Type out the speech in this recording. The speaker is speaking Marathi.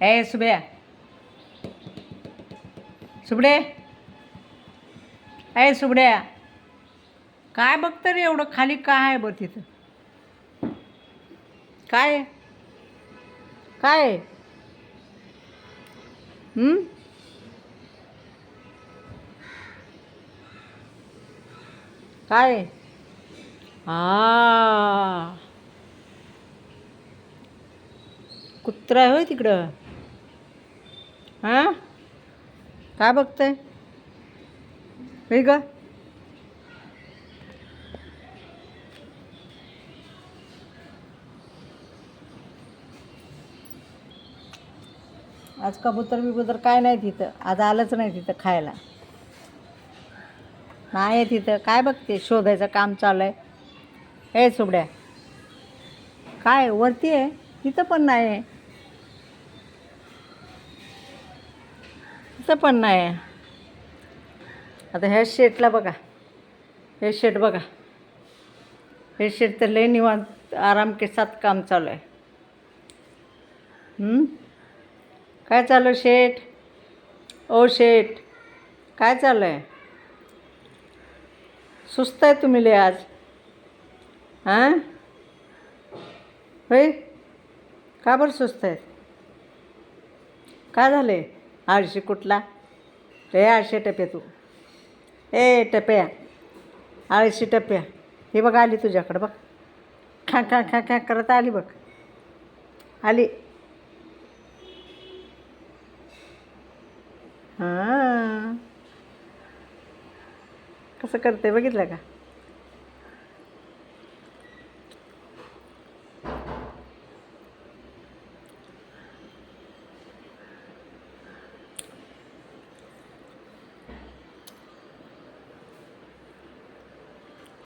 ए सुबे सुबडे ए सुबड्या काय बघतं रे एवढं खाली काय आहे बघ तिथं काय काय काय कुत्रा आहे होय तिकडं हां? काय बघतंय? हे ग. आज कबूतर बिबूतर काय नाही तिथं. आज आलंच नाही तिथं खायला. नाही तिथं. काय बघते? शोधायचं काम चालू आहे. हे सुबड्या काय? वरती आहे? तिथं पण नाही आहे. तिथं पण नाही. आता ह्या शेटला बघा. हे शेट बघा. हे शेट तर लय निवांत आराम के साथ काम चालू आहे. काय चालू आहे, ओ शेट काय चालू आहे? सुस्त आहे तुम्ही लय आज. हां? होय? का बरं सुस्त आहेत काय झाले आळशी कुठला? रे आळशी टप्या तू. ए टप्या. आळशी टप्या. हे बघ आली तुझ्याकडं बघ. खा खा खा खा करत आली बघ. आली. हां. कसं करते बघितलं का?